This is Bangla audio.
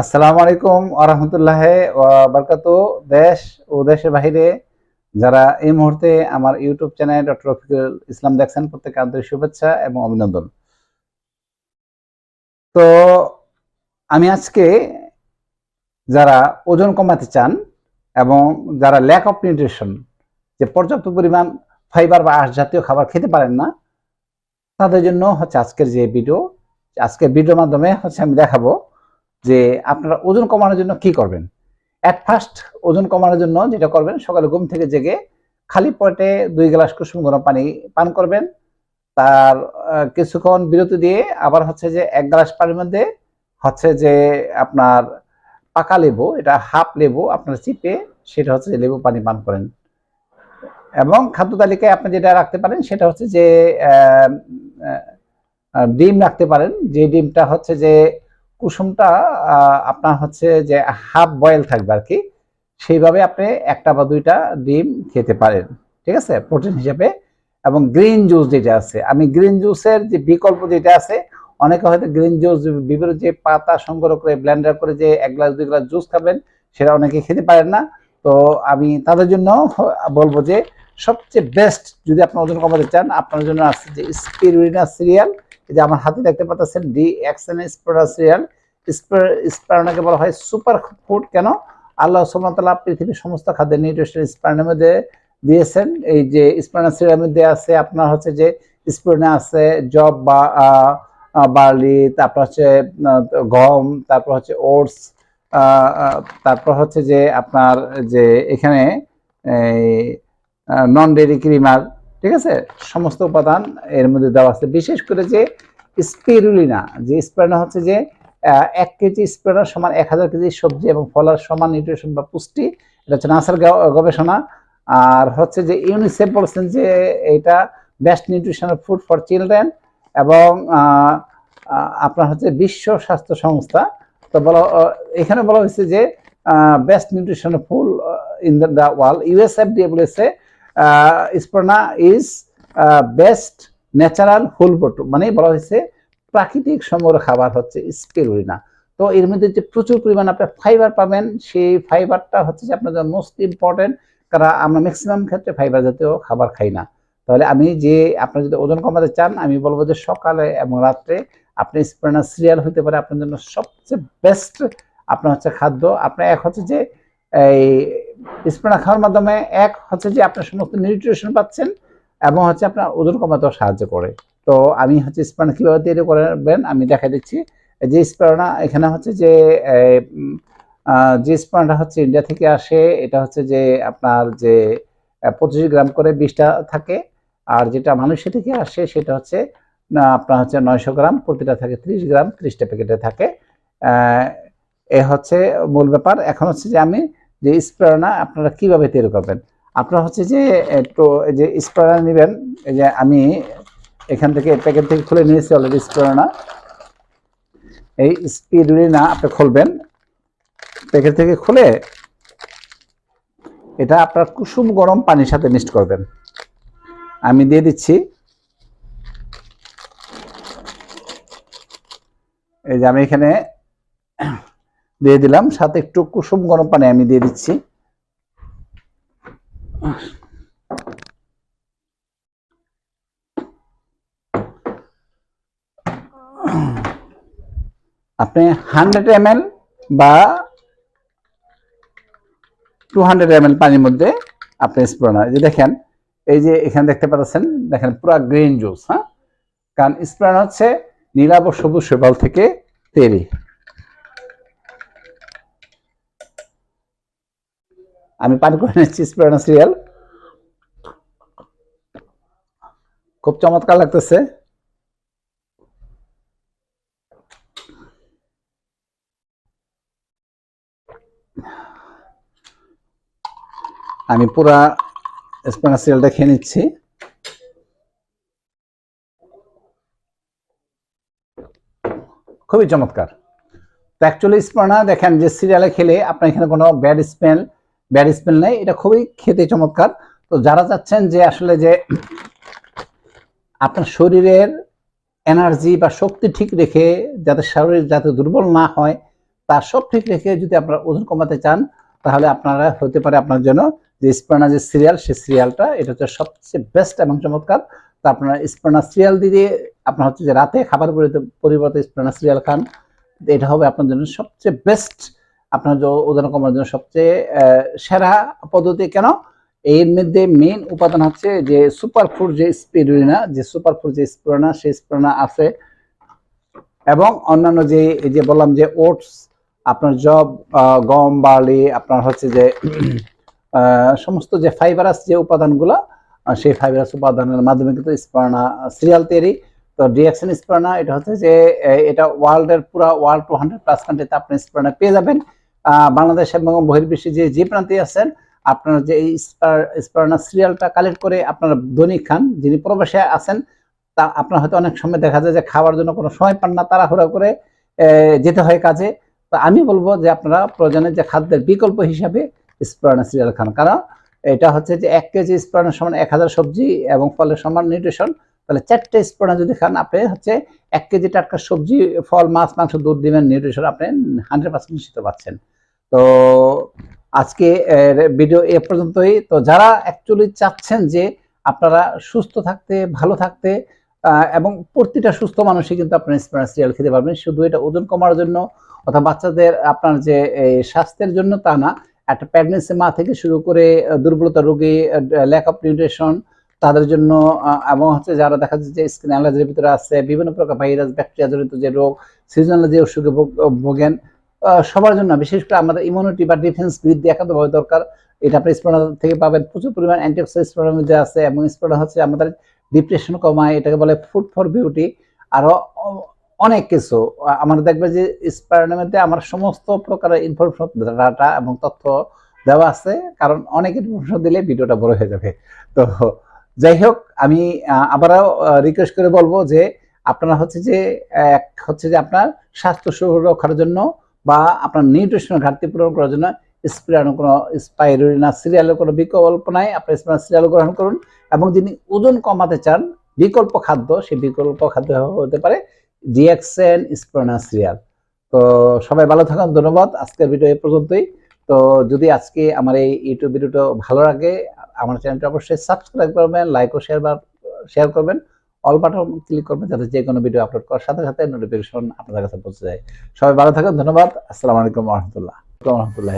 আসসালামু আলাইকুম আরহামতুল্লাহ বারকাত। দেশ ও দেশের বাহিরে যারা এই মুহূর্তে আমার YouTube channel doctor Rafiqul Islam দেখছেন প্রত্যেকে আন্তরিক শুভেচ্ছা এবং অভিনন্দন। তো আমি আজকে যারা ওজন কমাতে চান এবং যারা ল্যাক অফ নিউট্রিশন যে পর্যাপ্ত পরিমাণ ফাইবার বা আঁশ জাতীয় খাবার খেতে পারেন না, তাদের জন্য হচ্ছে আজকের যে ভিডিও আজকের ভিডিওর মাধ্যমে হচ্ছে আমি দেখাবো যে আপনারা ওজন কমানোর জন্য কি করবেন? অ্যাট ফার্স্ট ওজন কমানোর জন্য যেটা করবেন, সকালে ঘুম থেকে জেগে খালি পেটে দুই গ্লাস কুসুম গরম পানি পান করবেন। তার কিছুক্ষণ বিরতি দিয়ে আবার হচ্ছে যে এক গ্লাস পানির মধ্যে হচ্ছে যে আপনার পাকা লেবু, এটা হাফ লেবু আপনার চিপে সেটা হচ্ছে লেবু পানি পান করেন। এবং খাদ্য তালিকায় আপনি যেটা রাখতে পারেন সেটা হচ্ছে যে ডিম রাখতে পারেন। যে ডিমটা হচ্ছে যে কুসুমটা আপনার হচ্ছে যে হাফ বয়েল থাকবে আর কি সেইভাবে আপনি একটা বা দুইটা ডিম খেতে পারেন, ঠিক আছে? প্রোটিন হিসাবে। এবং গ্রিন জুস যেটা আছে, আমি গ্রিন জুসের যে বিকল্প যেটা আছে, অনেকে হয়তো গ্রিন জুস বিভিন্ন যে পাতা সংগ্রহ করে ব্লেন্ডার করে যে এক গ্লাস দুই গ্লাস জুস খাবেন, সেটা অনেকে খেতে পারেন না। তো আমি তাদের জন্য বলব যে সবচেয়ে বেস্ট যদি আপনি ওজন কমাতে চান, আপনার জন্য আছে যে স্পিরুলিনা সিরিয়াল এই যে আমার হাতে দেখতে পাচ্ছেন ডি এক্সএন স্পোরা সিরিয়াল স্পারনাকে বলা হয় সুপার ফুড কেন? আল্লাহ সুমতলা পৃথিবীর সমস্ত খাদ্যের নিউট্রিশন স্পারনের মধ্যে দিয়েছেন। এই যে স্পারনা সিরিয়ালের মধ্যে আছে, আপনার হচ্ছে যে স্পিরনা আছে জব বা বার্লি তারপর হচ্ছে গম, তারপর হচ্ছে ওটস তারপর হচ্ছে যে আপনার যে এখানে নন ডেরি ক্রিমার ঠিক আছে? সমস্ত উপাদান এর মধ্যে দেওয়া আছে। বিশেষ করে যে স্পিরুলিনা যে স্পিরুলিনা হচ্ছে যে এক কেজি স্পিরুলিনা সমান এক হাজার কেজি সবজি এবং ফলার সমান নিউট্রিশন বা পুষ্টি, এটা হচ্ছে নাসার গবেষণা। আর হচ্ছে যে ইউনিসেফ বলছেন যে এটা best nutritional food for children এবং আপনার হচ্ছে বিশ্ব স্বাস্থ্য সংস্থা। তো বলা, এখানে বলা হয়েছে যে best nutritional food in the world. USF দিয়ে বলেছে spirulina is best natural whole বটু মানে বলা হয়েছে প্রাকৃতিক সমগ্র খাবার হচ্ছে স্পিরুলিনা তো এর মধ্যে যে প্রচুর পরিমাণ আপনার ফাইবার পাবেন, সেই ফাইবারটা হচ্ছে যে আপনাদের মোস্ট ইম্পর্টেন্ট কারণ আমরা ম্যাক্সিমাম ক্ষেত্রে ফাইবার জাতীয় খাবার খাই না। তাহলে আমি যে আপনার যদি ওজন কমাতে চান, আমি বলব যে সকালে এবং রাত্রে আপনি স্প্রেনা সিরিয়াল হতে পারে আপনার জন্য সবচেয়ে বেস্ট আপনার হচ্ছে খাদ্য। আপনার এক হচ্ছে যে এই স্প্রেনা খাওয়ার মাধ্যমে এক হচ্ছে যে আপনার সমস্ত নিউট্রিশন পাচ্ছেন এবং হচ্ছে আপনার ওজন কমাতেও সাহায্য করে। তো আমি হচ্ছে স্প্রেনা কীভাবে তৈরি করবেন আমি দেখা দিচ্ছি। যে স্প্রেনা এখানে হচ্ছে যে যে স্প্রেনাটা হচ্ছে ইন্ডিয়া থেকে আসে, এটা হচ্ছে যে আপনার যে পঁচিশ গ্রাম করে বিষটা থাকে। আর যেটা মালয়েশিয়া থেকে আসে, সেটা হচ্ছে আপনার হচ্ছে নয়শো গ্রাম, প্রতিটা থাকে ত্রিশ গ্রাম, ত্রিশটা প্যাকেটে থাকে। এ হচ্ছে মূল ব্যাপার। এখন হচ্ছে যে আমি যে স্প্রেনা আপনারা কীভাবে তৈরি করবেন? আপনারা হচ্ছে যে একটু যে স্প্রেনা নেবেন, এই যে আমি এখান থেকে প্যাকেট থেকে খুলে নিয়েছি অলরেডি স্প্রেনা এই স্পিরুলিনা আপনি খুলবেন, প্যাকেট থেকে খুলে এটা আপনার কুসুম গরম পানির সাথে মিক্সড করবেন। আমি দিয়ে দিচ্ছি। এই যে আমি এখানে দিয়ে দিলাম, সাথে একটু কুসুম গরম পানি আমি দিয়ে দিচ্ছি। আপনি হান্ড্রেড এম বা টু হান্ড্রেড এম পানির মধ্যে আপনি স্প্রে এই যে দেখেন, এই যে এখানে দেখতে পাচ্ছেন, দেখেন পুরো গ্রিন জুস হ্যাঁ? কারণ স্প্রে হচ্ছে নীলাভ সবুজ শৈবাল থেকে তৈরি। আমি পান করে নিচ্ছি স্প্রেনা সিরিয়াল। খুব চমৎকার লাগতেছে। আমি পুরা স্প্রেনা সিরিয়ালটা খেয়ে নিচ্ছি। খুবই চমৎকার। তো অ্যাকচুয়ালি স্প্রেনা দেখেন যে সিরিয়ালে খেলে আপনার এখানে কোনো ব্যাড স্মেল ব্যাড স্মেল নেই, এটা খুবই খেতে চমৎকার। তো যারা চাচ্ছেন যে আসলে যে আপনার শরীরের এনার্জি বা শক্তি ঠিক রেখে যাতে শরীর যাতে দুর্বল না হয় তার সব ঠিক রেখে যদি আপনারা ওজন কমাতে চান, তাহলে আপনারা হতে পারে আপনার জন্য যে স্পার্না যে সিরিয়াল, সেই সিরিয়ালটা, এটা হচ্ছে সবচেয়ে বেস্ট এবং চমৎকার। তো আপনারা স্পার্না সিরিয়াল দিয়ে আপনার হচ্ছে যে রাতে খাবার পরিবর্তে স্পার্না সিরিয়াল খান, এটা হবে আপনার জন্য সবচেয়ে বেস্ট আপনার ওজন কমানোর জন্য সবচেয়ে সেরা পদ্ধতি কেন? এর মধ্যে মেইন উপাদান হচ্ছে যে সুপার ফুড যে স্পিরুলিনা যে সুপার ফুড যে স্পিরুলিনা সেই স্পিরুলিনা আছে। এবং অন্যান্য যে, এই যে বললাম যে ওটস আপনার জব গম বার্লি আপনার হচ্ছে যে সমস্ত যে ফাইবারাস যে উপাদানগুলো সেই ফাইবারাস উপাদানের মাধ্যমে কিন্তু স্পার্না সিরিয়াল তৈরি। তো ডিএক্সএন স্পার্না এটা হচ্ছে যে এটা ওয়ার্ল্ডের পুরো ওয়ার্ল্ড টু হান্ড্রেড প্লাস কান্ট্রিতে আপনি স্পার্না পেয়ে যাবেন। বাংলাদেশ এবং বহির্বিশ্বে যে যে প্রান্তে আছেন, আপনার যে স্পার্না সিরিয়ালটা কালেক্ট করে আপনারা দৈনিক খান, যিনি প্রবাসে আছেন, তা আপনার হয়তো অনেক সময় দেখা যায় যে খাওয়ার জন্য কোনো সময় পান না, তাড়াহুড়া করে যেতে হয় কাজে। তো আমি বলব যে আপনারা প্রয়োজনে যে খাদ্যের বিকল্প হিসাবে স্প্রানা সিরিয়াল খান। কারণ এটা হচ্ছে যে এক কেজি স্প্রানের সমান এক হাজার সবজি এবং ফলের সমান নিউট্রিশন তাহলে চারটে স্প্রানা যদি খান, আপনি হচ্ছে এক কেজি টাটকা সবজি, ফল, মাছ, মাংস, দুধ ডিমের নিউট্রিশন আপনি হান্ড্রেড পার্সেন্ট নিশ্চিত পাচ্ছেন। তো আজকে ভিডিও এ পর্যন্তই। তো যারা অ্যাকচুয়ালি চাচ্ছেন যে আপনারা সুস্থ থাকতে, ভালো থাকতে এবং প্রতিটা সুস্থ মানুষই কিন্তু আপনার স্প্রানা সিরিয়াল খেতে পারবেন। শুধু এটা ওজন কমার জন্য অথবা বাচ্চাদের আপনার যে স্বাস্থ্যের জন্য তা না, একটা প্রেগনেন্সি মা থেকে শুরু করে দুর্বলতা রোগী ল্যাক অফ নিউট্রিশন তাদের জন্য এবং হচ্ছে যারা দেখা যাচ্ছে যে স্কিন অ্যালার্জির ভিতরে আছে, বিভিন্ন প্রকার ভাইরাস ব্যাকটেরিয়া জনিত যে রোগ সিজনাল যে অসুখে ভোগ- ভোগেন সবার জন্য, বিশেষ করে আমাদের ইমিউনিটি বা ডিফেন্স বৃদ্ধি একান্তভাবে দরকার। এটা আপনি স্প্রোনা থেকে পাবেন। প্রচুর পরিমাণ অ্যান্টিঅক্সিডেন্ট স্প্রোনার মধ্যে আছে, এবং স্প্রোনা হচ্ছে আমাদের ডিপ্রেশন কমায়, এটাকে বলে ফুড ফর বিউটি আরও অনেক কিছু। আমরা দেখবে যে স্পার্নের মধ্যে আমার সমস্ত প্রকারের ইনফরমেশন ডাটা এবং তথ্য দেওয়া আছে, কারণ অনেক ইনফরমেশন দিলে ভিডিওটা বড় হয়ে যাবে। তো যাই হোক, আমি আবারও রিকোয়েস্ট করে বলব যে আপনারা হচ্ছে যে, এক হচ্ছে যে আপনার স্বাস্থ্য সুরক্ষার জন্য বা আপনার নিউট্রিশনের ঘাটতি পূরণ করার জন্য স্পিরানো কোনো স্পাইরুলিনা সিরিয়ালের কোনো বিকল্প নাই। আপনি স্পিরানো সিরিয়াল গ্রহণ করুন এবং যিনি ওজন কমাতে চান, বিকল্প খাদ্য, সেই বিকল্প খাদ্য হতে পারে ডিএক্সেন স্পিরানা সিরিয়াল। তো সবাই ভালো থাকুন, ধন্যবাদ। আজকের ভিডিও এ পর্যন্তই। তো যদি আজকে আমার এই ইউটিউব ভিডিওটা ভালো লাগে, আমার চ্যানেলটা অবশ্যই সাবস্ক্রাইব করবেন লাইক ও শেয়ার শেয়ার করবেন। অল বাটন ক্লিক করবেন যাতে যে কোনো ভিডিও আপলোড করার সাথে সাথে নোটিফিকেশন আপনাদের কাছে পৌঁছে যায়। সবাই ভালো থাকুন, ধন্যবাদ। আসসালামু আলাইকুম রহমতুল্লাহ। রহমতুল্লাহ